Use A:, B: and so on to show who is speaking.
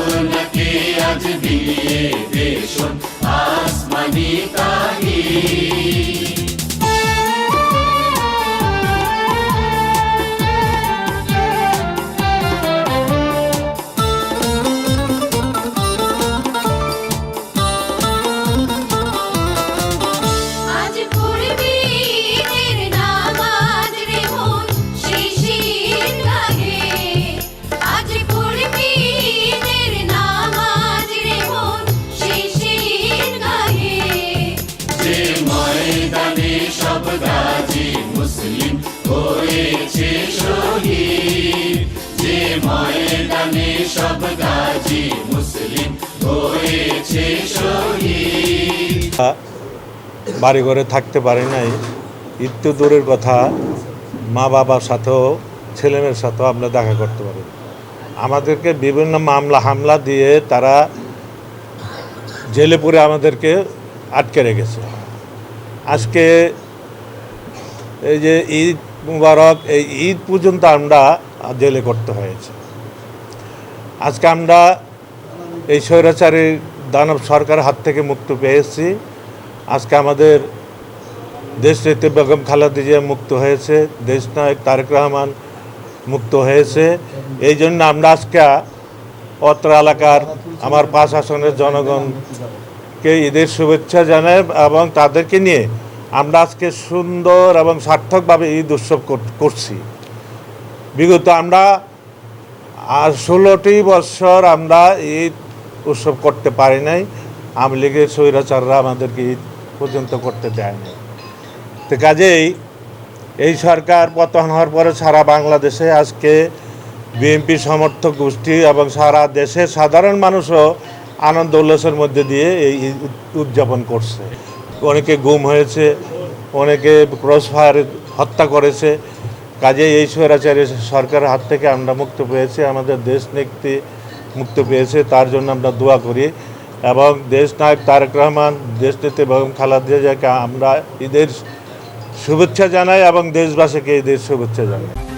A: আপনাকে আজ বিয়ে দেশন
B: বাড়ি ঘরে থাকতে পারি নাই। তো দূরের কথা, মা বাবার সাথেও ছেলেমেয়ের সাথেও আমরা দেখা করতে পারি। আমাদেরকে বিভিন্ন মামলা, হামলা দিয়ে তারা জেলে পুরে আমাদেরকে আটকে রেখেছে। আজকে এই যে ঈদ মুবারক, এই ঈদ পর্যন্ত আমরা জেলে করতে হয়েছে। আজকে আমরা এই স্বৈরাচারী দানব সরকারের হাত থেকে মুক্তি পেয়েছি। আজকে আমাদের দেশ নেত্রী বেগম খালেদা জিয়া মুক্ত হয়েছে, দেশ নায়ক তারেক রহমান মুক্ত হয়েছে। এই জন্য আমরা আজকে অত্র এলাকার আমার পাঁচ আসনের জনগণকে ঈদের শুভেচ্ছা জানাই এবং তাদেরকে নিয়ে আমরা আজকে সুন্দর এবং সার্থকভাবে ঈদ উৎসব করছি। বিগত আমরা আর ষোলোটি বছর আমরা ঈদ উৎসব করতে পারি নাই। আওয়ামী লীগের স্বৈরাচাররা আমাদেরকে ঈদ পর্যন্ত করতে দেয় নাই। তো কাজেই এই সরকার পতন হওয়ার পরে সারা বাংলাদেশে আজকে বিএনপি সমর্থক গোষ্ঠী এবং সারা দেশের সাধারণ মানুষও আনন্দ উল্লাসের মধ্যে দিয়ে এই উদযাপন করছে। অনেকে গুম হয়েছে, অনেকে ক্রস ফায়ার হত্যা করেছে কাজে এই স্বৈরাচারী সরকারের হাত থেকে আমরা মুক্ত পেয়েছি, আমাদের দেশ নেত্রী মুক্ত পেয়েছে, তার জন্য আমরা দোয়া করি। এবং দেশ নায়ক তারেক রহমান, দেশ নেত্রী বেগম খালাদ আমরা ঈদের শুভেচ্ছা জানাই এবং দেশবাসীকে ঈদের শুভেচ্ছা জানাই।